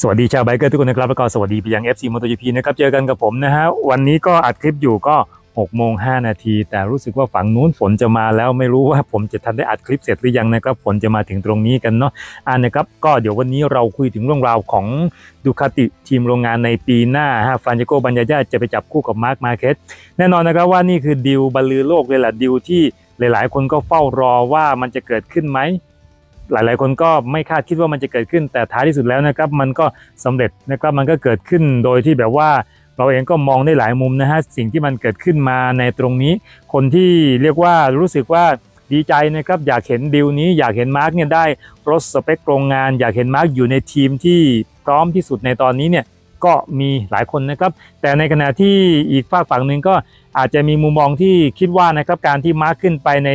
สวัสดีชาวไบเกอร์ทุกคนนะครับแล้วก็สวัสดีไปยัง FC MotoGP นะครับเจอกันกับผมนะฮะวันนี้ก็อัดคลิปอยู่ก็6โมง5นาที แต่รู้สึกว่าฝั่งนู้นฝนจะมาแล้วไม่รู้ว่าผมจะทันได้อัดคลิปเสร็จหรือยังนะครับฝนจะมาถึงตรงนี้กันเนาะอ่านะครับก็เดี๋ยววันนี้เราคุยถึงเรื่องราวของดูคาติทีมโรงงานในปีหน้าฮะฟรานเจโกบัญญาญาจะไปจับคู่กับมาร์คมาเคสแน่นอนนะครับว่านี่คือดิวบรรลือโลกเลยแหละดิวที่หลายๆ คนก็เฝ้ารอว่ามันจะเกิดขึ้นไหม หลาย ๆ คนก็ไม่คาดคิดว่ามันจะเกิดขึ้น แต่ท้ายที่สุดแล้วนะครับ มันก็สำเร็จนะครับมันก็เกิดขึ้นโดยที่แบบว่าเราเองก็มองได้หลายมุมนะฮะสิ่งที่มันเกิดขึ้นมาในตรงนี้ คนที่เรียกว่ารู้สึกว่าดีใจนะครับอยากเห็นดิวนี้อยากเห็นมาร์กเนี่ยได้รถสเปคโรงงาน อยากเห็นมาร์กอยู่ในทีมที่พร้อมที่สุดในตอนนี้เนี่ยก็มีหลายคนนะครับ แต่ในขณะที่อีกฝากฝั่งหนึ่งก็อาจจะมีมุมมองที่คิดว่านะครับการที่มาร์กขึ้นไปใน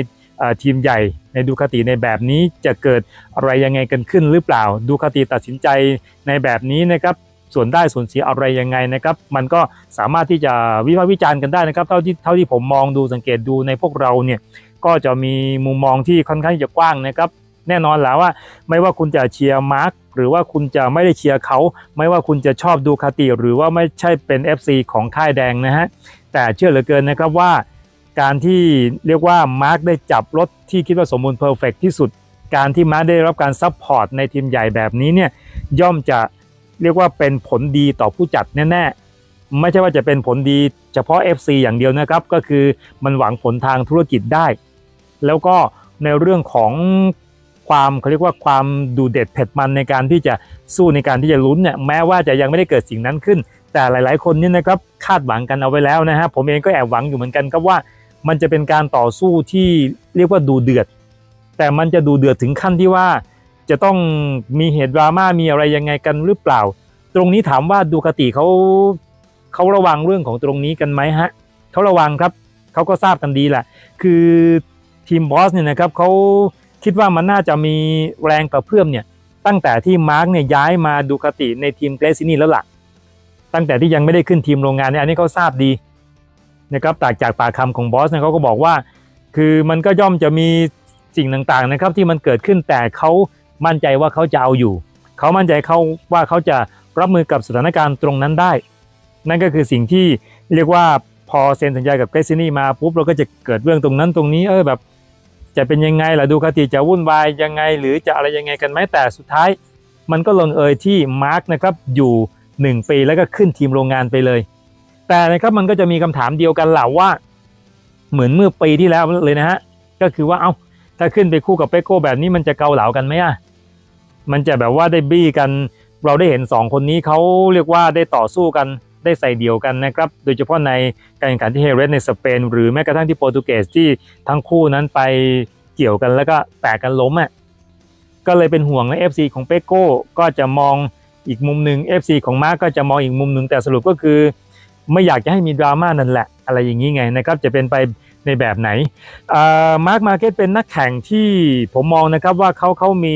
ทีมใหญ่ในดูคาติในแบบนี้จะเกิดอะไรยังไงกันขึ้นหรือเปล่า ดูคาติตัดสินใจในแบบนี้นะครับส่วนได้ส่วนเสียอะไรยังไงนะครับ มันก็สามารถที่จะวิพากษ์วิจารณ์กันได้นะครับ เท่าที่เท่าที่ผมมองดูสังเกตดูในพวกเราเนี่ยก็จะมีมุมมองที่ค่อนข้างที่จะกว้างนะครับ แน่นอนแล้วว่า ไม่ว่าคุณจะเชียร์มาร์กหรือว่าคุณจะไม่ได้เชียร์เขา ไม่ว่าคุณจะชอบดูคาติหรือว่าไม่ใช่เป็น FC ของค่ายแดงนะฮะแต่เชื่อเหลือเกินนะครับว่า การที่เรียกว่ามาร์กได้จับรถที่คิดว่าสมบูรณ์เพอร์เฟกที่สุด การที่มาร์กได้รับการซัพพอร์ตในทีมใหญ่แบบนี้เนี่ยย่อมจะเรียกว่าเป็นผลดีต่อผู้จัดแน่ๆ ไม่ใช่ว่าจะเป็นผลดีเฉพาะ FC อย่างเดียวนะครับ ก็คือมันหวังผลทางธุรกิจได้ แล้วก็ในเรื่องของความเขาเรียกว่าความดูเด็ดเผ็ดมันในการที่จะสู้ในการที่จะลุ้นเนี่ยแม้ว่าจะยังไม่ได้เกิดสิ่งนั้นขึ้น แต่หลาย ๆ คนนี่นะครับคาดหวังกันเอาไว้แล้วนะฮะผมเองก็แอบหวังอยู่เหมือนกันครับว่า มันจะเป็นการต่อสู้ที่เรียกว่าดูเดือด แต่มันจะดูเดือดถึงขั้นที่ว่า จะต้องมีเหตุดราม่ามีอะไรยังไงกันหรือเปล่า ตรงนี้ถามว่าดูคติเขาเขาระวังเรื่องของตรงนี้กันไหมฮะเขาระวังครับเขาก็ทราบกันดีแหละคือทีมบอสเนี่ยนะครับเขาคิดว่ามันน่าจะมีแรงกระเพื่อมเนี่ยตั้งแต่ที่มาร์กเนี่ยย้ายมาดูคติในทีมเกรซินี่แล้วล่ะตั้งแต่ที่ยังไม่ได้ขึ้นทีมโรงงานเนี่ยอันนี้เขาทราบดี นะครับจากจากปากคำของบอสเนี่ยเขาก็บอกว่า คือมันก็ย่อมจะมีสิ่งต่างๆนะครับที่มันเกิดขึ้นแต่เขามั่นใจว่าเขาจะเอาอยู่ เขามั่นใจเขาว่าเขาจะรับมือกับสถานการณ์ตรงนั้นได้ นั่นก็คือสิ่งที่เรียกว่าพอเซ็นสัญญากับเกรซินี่มาปุ๊บเราก็จะเกิดเรื่องตรงนั้นตรงนี้เออแบบจะเป็นยังไงล่ะดูคติจะวุ่นวายยังไง หรือจะอะไรยังไงกันไหมแต่สุดท้าย มันก็ลงเอยที่มาร์กนะครับอยู่ 1 ปีแล้วก็ขึ้นทีมโรงงานไปเลย แต่นะครับมันก็จะมีคำถามเดียวกันแหละว่า เหมือนเมื่อปีที่แล้วเลยนะฮะก็คือว่าเอา้าถ้าขึ้นไปคู่กับเปโก้แบบนี้มันจะเกาเหลากันไหมอะมันจะแบบว่าได้บี้กัน เราได้เห็น 2 คนนี้เขาเรียกว่าได้ต่อสู้กันได้ใส่เดี่ยวกันนะครับ โดยเฉพาะในการแข่งขันที่เฮเรสในสเปนหรือแม้กระทั่งที่โปรตุเกสที่ทั้งคู่นั้นไปเกี่ยวกันแล้วก็แตกกันล้มอะก็เลยเป็นห่วงใน FC ของเปโก้ก็จะมองอีกมุมหนึ่ง FC ของมาร์กก็จะมองอีกมุมหนึ่งแต่สรุปก็คือ ไม่อยากจะให้มีดราม่านั่นแหละ อะไรอย่างนี้ไงนะครับจะเป็นไปในแบบไหนมาร์กมาเก็ตเป็นนักแข่งที่ผมมองนะครับว่าเขาเขามี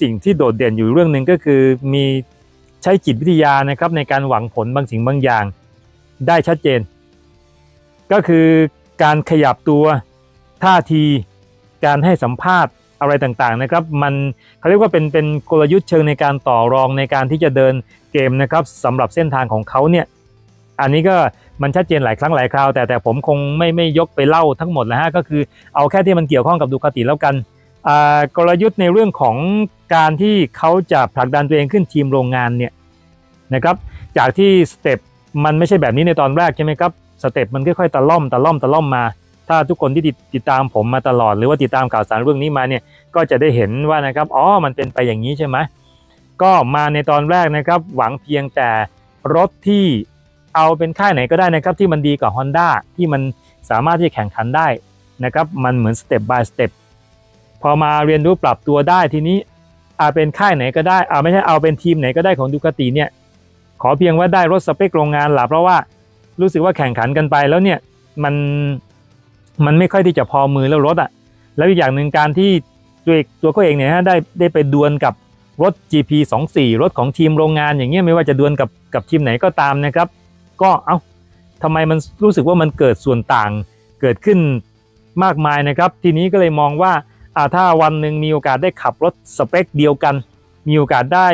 สิ่งที่โดดเด่นอยู่เรื่องหนึ่งก็คือมีใช้จิตวิทยานะครับในการหวังผลบางสิ่งบางอย่างได้ชัดเจน ก็คือการขยับตัวท่าทีการให้สัมภาษณ์อะไรต่างๆนะครับ มันเขาเรียกว่าเป็นเป็นกลยุทธ์เชิงในการต่อรองในการที่จะเดินเกมนะครับสำหรับเส้นทางของเขาเนี่ย อันนี้ก็มันชัดเจนหลายครั้งหลายคราว แต่แต่ผมคงไม่ไม่ยกไปเล่าทั้งหมดนะฮะก็คือเอาแค่ที่มันเกี่ยวข้องกับดูคาติแล้วกันกลยุทธ์ในเรื่องของการที่เขาจะผลักดันตัวเองขึ้นทีมโรงงานเนี่ยนะครับจากที่สเต็ปมันไม่ใช่แบบนี้ในตอนแรกใช่ไหมครับสเต็ปมันค่อยๆตะล่อมตะล่อมตะล่อมมา ถ้าทุกคนที่ติดตามผมมาตลอด หรือว่าติดตามข่าวสารเรื่องนี้มาเนี่ยก็จะได้เห็นว่านะครับอ๋อมันเป็นไปอย่างนี้ใช่ไหมก็มาในตอนแรกนะครับ หวังเพียงแต่รถที่ เอาเป็นค่ายไหนก็ได้นะครับที่มันดีกว่า Honda ที่มันสามารถที่จะแข่งขันได้นะครับมันเหมือนสเต็ป by สเต็ปพอมาเรียนรู้ปรับตัวได้ทีนี้เอาเป็นค่ายไหนก็ได้เอาไม่ใช่เอาเป็นทีมไหนก็ได้ของดูคาติเนี่ยขอเพียงว่าได้รถสเปคโรงงานหล่ะเพราะว่ารู้สึกว่าแข่งขันกันไปแล้วเนี่ยมันมันไม่ค่อยที่จะพอมือแล้วรถอะ่ะ แล้วอีกอย่างหนึ่งการที่ตัวเองตัวเขาเองเนี่ยฮะได้ได้ไปดวลกับรถ GP 24รถของทีมโรงงานอย่างเงี้ยไม่ว่าจะดวลกับกับทีมไหนก็ตามนะครับ ก็เอา้าทำไมมันรู้สึกว่ามันเกิดส่วนต่างเกิดขึ้นมากมายนะครับ ทีนี้ก็เลยมองว่าอาถ้าวันหนึ่งมีโอกาสได้ขับรถสเปคเดียวกัน มีโอกาสได้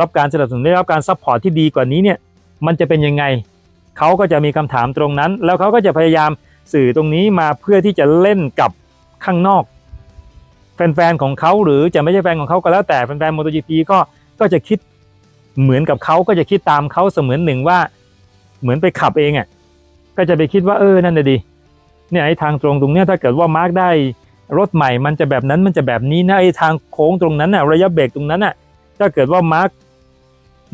รับการสนับสนุนได้รับการซัพพอร์ตที่ดีกว่านี้เนี่ยมันจะเป็นยังไงเขาก็จะมีคำถามตรงนั้น แล้วเขาก็จะพยายามสื่อตรงนี้มาเพื่อที่จะเล่นกับข้างนอก แฟนๆของเขาหรือจะไม่ใช่แฟนของเขาก็แล้วแต่แฟนๆ MotoGP ก็ก็จะคิดเหมือนกับเขาก็จะคิดตามเขาเสมือนหนึ่งว่า เหมือนไปขับเองอะก็จะไปคิดว่าเออนั่นน่ะดิเนี่ยไอ้ทางตรงตรงเนี้ยถ้าเกิดว่ามาร์กได้รถใหม่มันจะแบบนั้นมันจะแบบนี้นะไอ้ทางโค้งตรงนั้นน่ะระยะเบรกตรงนั้นน่ะถ้าเกิดว่ามาร์ก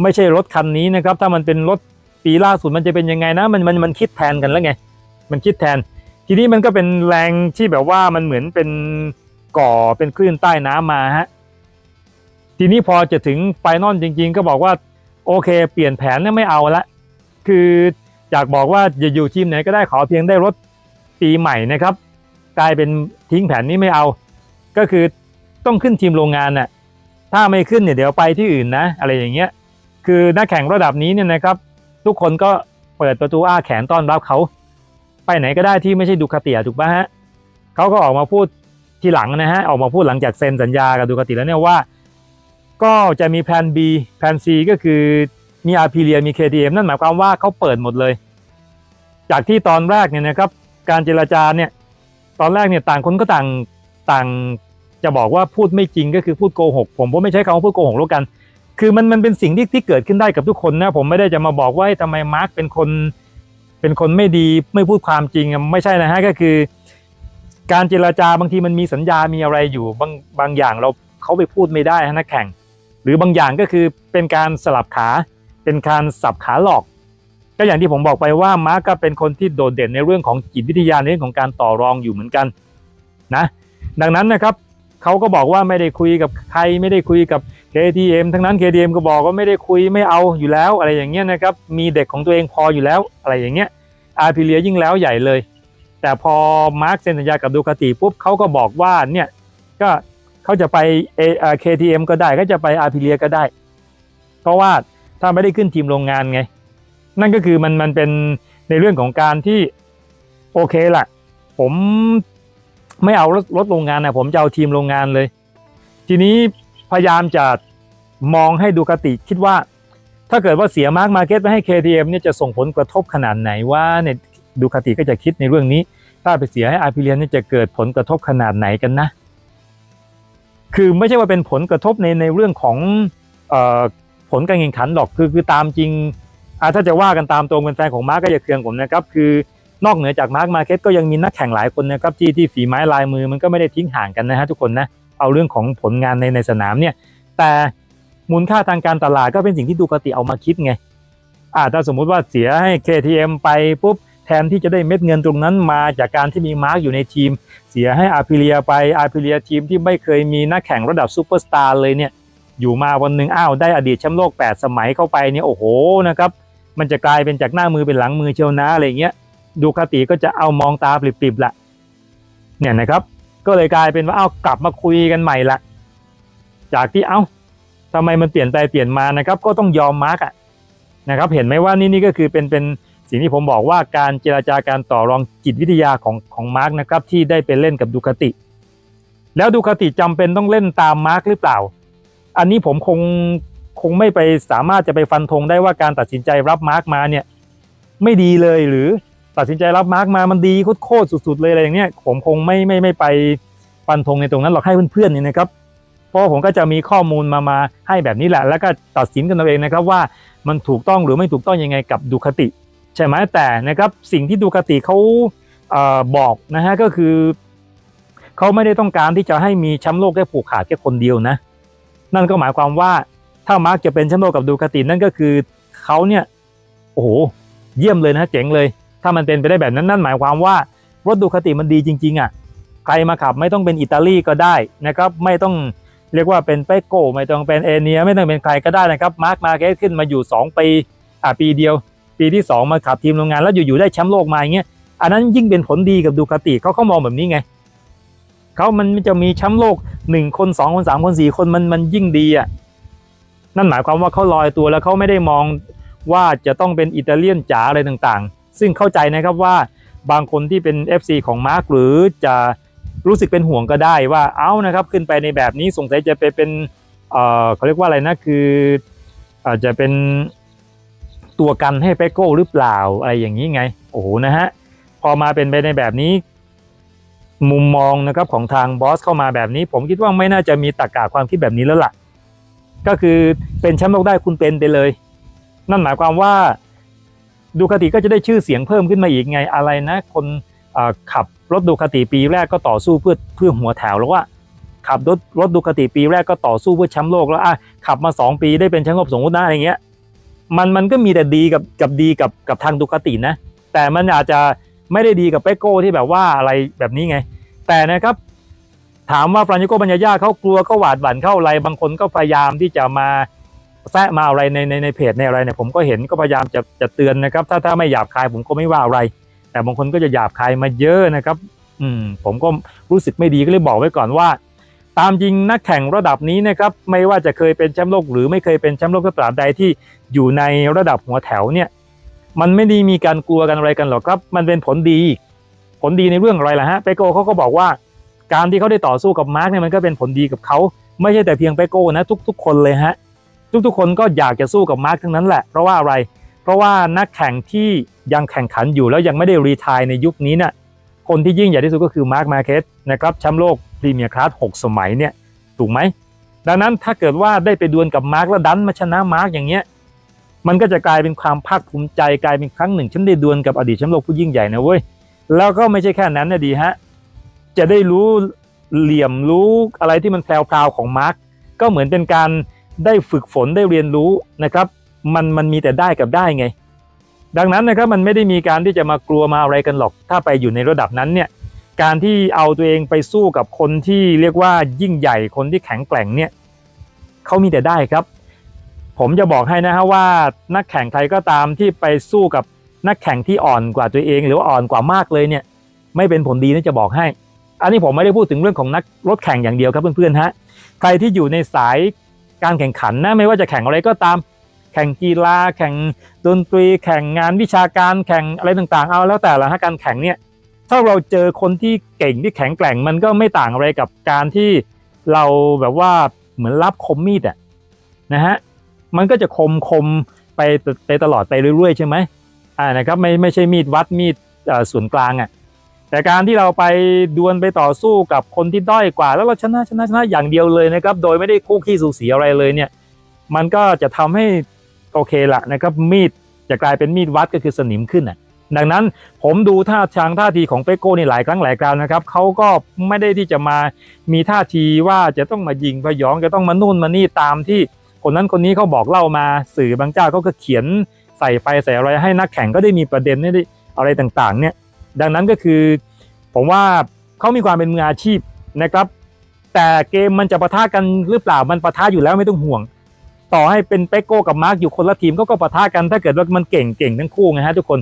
ไม่ใช่รถคันนี้นะครับ ถ้ามันเป็นรถปีล่าสุดมันจะเป็นยังไงนะมันมันมันคิดแทนกันแล้วไง มันคิดแทน ทีนี้มันก็เป็นแรงที่แบบว่ามันเหมือนเป็นก่อเป็นคลื่นใต้น้ำมาฮะทีนี้พอจะถึงไฟนอลจริง ๆ ก็บอกว่าโอเค เปลี่ยนแผนไม่เอาละ คืออยากบอกว่าอย่าอยู่ทีมไหนก็ได้ขอเพียงได้รถปีใหม่นะครับ กลายเป็นทิ้งแผนนี้ไม่เอา ก็คือต้องขึ้นทีมโรงงานน่ะถ้าไม่ขึ้นเนี่ยเดี๋ยวไปที่อื่นนะ อะไรอย่างเงี้ย คือนักแข่งระดับนี้เนี่ยนะครับ ทุกคนก็เปิดประตูอ้าแขนต้อนรับเขา ไปไหนก็ได้ที่ไม่ใช่ดูคาเตียถูกปะฮะเขาก็ออกมาพูดทีหลังนะฮะออกมาพูดหลังจากเซ็นสัญญากับดูคาติแล้วเนี่ยว่า ก็จะมีแผน B แผน C ก็คือ มีอาร์พีเรียมี KTM นั่นหมายความว่าเขาเปิดหมดเลย จากที่ตอนแรกเนี่ยนะครับการเจรจาเนี่ยตอนแรกเนี่ยต่างคนก็ต่างต่างจะบอกว่าพูดไม่จริงก็คือพูดโกหกผมผมไม่ใช้คำว่าพูดโกหกแล้วกัน คือมันมันเป็นสิ่งที่ที่เกิดขึ้นได้กับทุกคนนะผมไม่ได้จะมาบอกว่าเฮ้ยทำไมมาร์กเป็นคนเป็นคนไม่ดีไม่พูดความจริงอะไม่ใช่นะฮะก็คือ การเจรจาบางทีมันมีสัญญามีอะไรอยู่บางบางอย่างเราเขาไปพูดไม่ได้ฮะนักแข่ง หรือบางอย่างก็คือเป็นการสลับขา เป็นการสับขาหลอก ก็อย่างที่ผมบอกไปว่ามาร์กก็เป็นคนที่โดดเด่นในเรื่องของจิตวิทยาในเรื่องของการต่อรองอยู่เหมือนกันนะดังนั้นนะครับเขาก็บอกว่าไม่ได้คุยกับใครไม่ได้คุยกับ KTM ทั้งนั้น KTM ก็บอกว่าไม่ได้คุยไม่เอาอยู่แล้ว อะไรอย่างเงี้ยนะครับมีเด็กของตัวเองพออยู่แล้วอะไรอย่างเงี้ยอาร์พิเลียยิ่งแล้วใหญ่เลย แต่พอมาร์กเซ็นสัญญากับดูคาติปุ๊บเขาก็บอกว่าเนี่ยก็เขาจะไปเอเอ่อ KTM ก็ได้ก็จะไปอาร์พิเลียก็ได้ เพราะว่า ถ้าไม่ได้ขึ้นทีมโรงงานไง นั่นก็คือมันมันเป็นในเรื่องของการที่โอเคล่ะผมไม่เอารถรถโรงงานนะผมจะเอาทีมโรงงานเลย ทีนี้พยายามจะมองให้ดูคติคิดว่า ถ้าเกิดว่าเสียมาร์กมาเก็ตไปให้ KTM เนี่ยจะส่งผลกระทบขนาดไหนว่าเนี่ยดูคติก็จะคิดในเรื่องนี้ ถ้าไปเสียให้อาร์พิเลียนนี่จะเกิดผลกระทบขนาดไหนกันนะ คือไม่ใช่ว่าเป็นผลกระทบในในเรื่องของเอ่อ ผลการแข่งขันหรอกคือคือตามจริงถ้าจะว่ากันตามตรงเป็นแฟนของมาร์กก็อย่าเคืองผมนะครับ คือนอกเหนือจากมาร์กมาเก็ตก็ยังมีนักแข่งหลายคนนะครับที่ที่ฝีไม้ลายมือมันก็ไม่ได้ทิ้งห่างกันนะฮะทุกคนนะเอาเรื่องของผลงานในในสนามเนี่ย แต่มูลค่าทางการตลาดก็เป็นสิ่งที่ดูคติเอามาคิดไงอาถ้าสมมุติว่าเสียให้ KTM ไปปุ๊บแทนที่จะได้เม็ดเงินตรงนั้นมาจากการที่มีมาร์กอยู่ในทีม เสียให้อาร์พิเลียไปอาร์พิเลียทีมที่ไม่เคยมีนักแข่งระดับซูเปอร์สตาร์เลยเนี่ย อยู่มาวันหนึ่งอ้าวได้อดีตแชมป์โลก 8 สมัยเข้าไปเนี่ยโอ้โหนะครับมันจะกลายเป็นจากหน้ามือเป็นหลังมือเชียวนะอะไรเงี้ยดูคติก็จะเอามองตาปริบๆละเนี่ยนะครับ ก็เลยกลายเป็นว่าเอากลับมาคุยกันใหม่ละจากที่เอ้าทำไมมันเปลี่ยนไปเปลี่ยนมานะครับ ก็ต้องยอมมาร์กอะนะครับ เห็นไหมว่านี่นี่ก็คือเป็นเป็นสิ่งที่ผมบอกว่าการเจราจาการต่อรองจิตวิทยาของของมาร์กนะครับที่ได้ไปเล่นกับดูคติ แล้วดูคติจำเป็นต้องเล่นตามมาร์กหรือเปล่า อันนี้ผมคงคงไม่ไปสามารถจะไปฟันธงได้ว่าการตัดสินใจรับมาร์กมาเนี่ยไม่ดีเลยหรือตัดสินใจรับมาร์กมามันดีโคตรสุดๆเลยอะไรอย่างเนี้ยผมคงไม่ไม่ไม่ไปฟันธงในตรงนั้นหรอกให้เพื่อนๆเนี่ยนะครับเพราะผมก็จะมีข้อมูลมามาให้แบบนี้แหละ แล้วก็ตัดสินกันเอาเองนะครับว่ามันถูกต้องหรือไม่ถูกต้องยังไงกับดูคติ ใช่ไหมแต่นะครับสิ่งที่ดูคติเขาเออบอกนะฮะก็คือเขาไม่ได้ต้องการที่จะให้มีแชมป์โลกได้ผูกขาดแค่คนเดียวนะ นั่นก็หมายความว่าถ้ามาร์กจะเป็นแชมป์โลกกับดูคาตินั่นก็คือเขาเนี่ยโอ้โหเยี่ยมเลยนะเจ๋งเลย ถ้ามันเป็นไปได้แบบนั้นนั่นหมายความว่ารถดูคาติมันดีจริงๆอะใครมาขับไม่ต้องเป็นอิตาลีก็ได้นะครับไม่ต้องเรียกว่าเป็นเปโกไม่ต้องเป็นเอเนียไม่ต้องเป็นใครก็ได้นะครับมาร์กมาเกขึ้นมาอยู่ 2 ปีอ่าปีเดียว ปีที่ 2 มาขับทีมโรงงานแล้วอยู่ๆได้แชมป์โลกมาอย่างเงี้ยอันนั้นยิ่งเป็นผลดีกับดูคาติเขาเขามองแบบนี้ไง เขามันจะมีแชมป์โลกหนึ่งคนสองคนสามคนสี่คนมันมันยิ่งดีอะนั่นหมายความว่าเขาลอยตัวแล้วเขาไม่ได้มองว่าจะต้องเป็นอิตาเลียนจ๋าอะไรต่างๆ ซึ่งเข้าใจนะครับว่าบางคนที่เป็น FC ของมาร์กหรือจะรู้สึกเป็นห่วงก็ได้ว่าเอ้านะครับ ขึ้นไปในแบบนี้สงสัยจะไปเป็นเอ่อเขาเรียกว่าอะไรนะคืออาจจะเป็นตัวกันให้เปโก้หรือเปล่าอะไรอย่างนี้ไง โอ้โหนะฮะพอมาเป็นไปในแบบนี้ มุมมองนะครับของทางบอสเข้ามาแบบนี้ ผมคิดว่าไม่น่าจะมีตรรกะความคิดแบบนี้แล้วล่ะ ก็คือเป็นแชมป์โลกได้คุณเป็นไปเลย นั่นหมายความว่าดูคาติก็จะได้ชื่อเสียงเพิ่มขึ้นมาอีกไงอะไรนะ คนขับรถดูคาติปีแรกก็ต่อสู้เพื่อเพื่อหัวแถวแล้วว่าขับรถรถดูคาติปีแรกก็ต่อสู้เพื่อแชมป์โลกแล้วอะขับมาสองปีได้เป็นแชมป์โลกสมมติได้อย่างเงี้ยมันมันก็มีแต่ดีกับกับดีกับกับทางดูคาตินะ แต่มันอาจจะ ไม่ได้ดีกับเปโก้ที่แบบว่าอะไรแบบนี้ไง แต่นะครับ ถามว่าฟรานชิโกบัญญาญาเขากลัวก็หวาดหวั่นเข้าอะไร บางคนก็พยายามที่จะมาแซะมาอะไรในในในเพจในอะไรเนี่ยผมก็เห็นก็พยายามจะจะเตือนนะครับ ถ้าถ้าไม่หยาบคายผมก็ไม่ว่าอะไร แต่บางคนก็จะหยาบคายมาเยอะนะครับ อืม ผมก็รู้สึกไม่ดีก็เลยบอกไว้ก่อนว่า ตามจริงนักแข่งระดับนี้นะครับ ไม่ว่าจะเคยเป็นแชมป์โลกหรือไม่เคยเป็นแชมป์โลกก็ตราบใดที่อยู่ในระดับหัวแถวเนี่ย มันไม่ได้มีการกลัวกันอะไรกันหรอกครับ มันเป็นผลดี ผลดีในเรื่องอะไรล่ะฮะเปโก้เขาก็บอกว่า การที่เขาได้ต่อสู้กับมาร์กเนี่ยมันก็เป็นผลดีกับเขาไม่ใช่แต่เพียงเปโก้นะ ทุก ๆ คนเลยฮะทุกๆ คนก็อยากจะสู้กับมาร์กทั้งนั้นแหละเพราะว่าอะไร เพราะว่านักแข่งที่ยังแข่งขันอยู่แล้วยังไม่ได้รีทายในยุคนี้เนี่ยคนที่ยิ่งใหญ่ที่สุดก็คือมาร์กมาเคสนะครับแชมป์โลกพรีเมียร์คลาส6สมัยเนี่ยถูกไหมดังนั้นถ้าเกิดว่าได้ไปดวลกับมาร์กแล้วดันมาชนะมาร์กอย่างเงี้ย มันก็จะกลายเป็นความภาคภูมิใจกลายเป็นครั้งหนึ่งฉันได้ดวลกับอดีตแชมป์โลกผู้ยิ่งใหญ่นะเว้ยแล้วก็ไม่ใช่แค่นั้นนะดีฮะจะได้รู้เหลี่ยมรู้อะไรที่มันแพรวๆของมาร์กก็เหมือนเป็นการได้ฝึกฝนได้เรียนรู้นะครับ มันมันมีแต่ได้กับได้ไง ดังนั้นนะครับมันไม่ได้มีการที่จะมากลัวมาอะไรกันหรอก ถ้าไปอยู่ในระดับนั้นเนี่ยการที่เอาตัวเองไปสู้กับคนที่เรียกว่ายิ่งใหญ่คนที่แข็งแกร่งเนี่ยเขามีแต่ได้ครับ ผมจะบอกให้นะฮะว่านักแข่งใครก็ตามที่ไปสู้กับนักแข่งที่อ่อนกว่าตัวเอง หรือว่าอ่อนกว่ามากเลยเนี่ย ไม่เป็นผลดีนะจะบอกให้ อันนี้ผมไม่ได้พูดถึงเรื่องของนักรถแข่งอย่างเดียวครับเพื่อนๆฮะใครที่อยู่ในสายการแข่งขันนะไม่ว่าจะแข่งอะไรก็ตาม แข่งกีฬาแข่งดนตรี แข่งงานวิชาการแข่งอะไรต่างๆ เอาแล้วแต่ละฮะการแข่งเนี่ยถ้าเราเจอคนที่เก่งที่แข็งแกร่งมันก็ไม่ต่างอะไรกับการที่เราแบบว่าเหมือนรับคมมีดอะนะฮะ มันก็จะคมคมไปไปตลอดไปเรื่อยๆ ใช่ไหมอ่านะครับไม่ไม่ใช่มีดวัดมีดส่วนกลางอะแต่การที่เราไปดวลไปต่อสู้กับคนที่ด้อยกว่า แล้วเราชนะชนะชนะอย่างเดียวเลยนะครับ โดยไม่ได้คู่ขี้สูสีอะไรเลยเนี่ย มันก็จะทำให้โอเคละนะครับมีดจะกลายเป็นมีดวัดก็คือสนิมขึ้นอะดังนั้นผมดูท่าทางท่าทีของเปโก้นี่หลายครั้งหลายคราวนะครับเขาก็ไม่ได้ที่จะมามีท่าทีว่าจะต้องมายิงพยองจะต้องมานู่นมานี่ตามที่ คนนั้นคนนี้เขาบอกเล่ามาสื่อบางเจ้าเขาก็เขียนใส่ไฟใส่อะไรให้นักแข่งก็ได้มีประเด็นได้อะไรต่างๆ เนี่ย ดังนั้นก็คือ ผมว่าเขามีความเป็นมืออาชีพนะครับ แต่เกมมันจะปะทะกันหรือเปล่ามันปะทะอยู่แล้วไม่ต้องห่วง ต่อให้เป็นเปโก้กับมาร์กอยู่คนละทีมก็ก็ปะทะกันถ้าเกิดว่ามันเก่งเก่งทั้งคู่ไงฮะทุกคน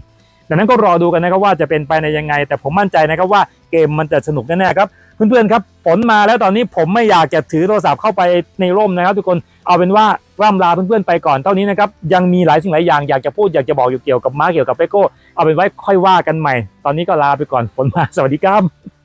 ดังนั้นก็รอดูกันนะครับว่าจะเป็นไปในยังไง แต่ผมมั่นใจนะครับว่าเกมมันจะสนุกแน่ๆครับเพื่อนๆครับฝนมาแล้วตอนนี้ผมไม่อยากจะถือโทรศัพท์เข้าไปในร่มนะครับ ทุกคน เอาเป็นว่าร่ำลาเพื่อนๆไปก่อนเท่านี้นะครับ ยังมีหลายสิ่งหลายอย่างอยากจะพูดอยากจะบอกอยู่เกี่ยวกับมาเกี่ยวกับเปโก้เอาเป็นไว้ค่อยว่ากันใหม่ ตอนนี้ก็ลาไปก่อนฝนมาสวัสดีครับ